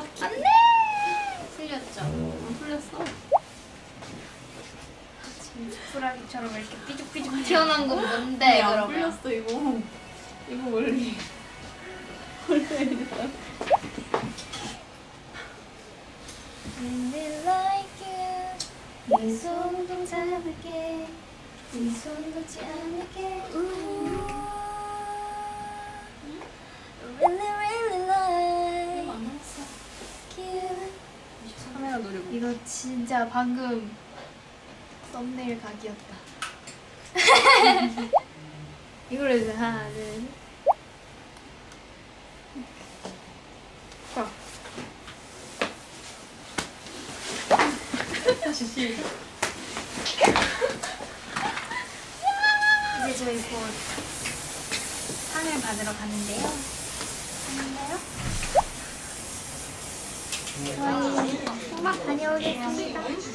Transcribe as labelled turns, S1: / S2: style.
S1: 안 돼.
S2: 틀렸죠.
S1: 안 풀렸어.
S2: 후라기처럼 이렇게 삐죽삐죽
S1: 튀어나온 건 뭔데
S2: 안
S1: 그러면?
S2: 풀렸어 이거. 이거 원래.
S1: Really like you. 네 손도 잡을게. 네손 놓지 않을게. 이거 진짜 방금 썸네일 각이었다. 이걸로 해서 하나, 둘, 셋.
S2: 다시 시작.
S1: 이제 저희 곧 상을 받으러 가는데요. 가는데요? 저희 ます。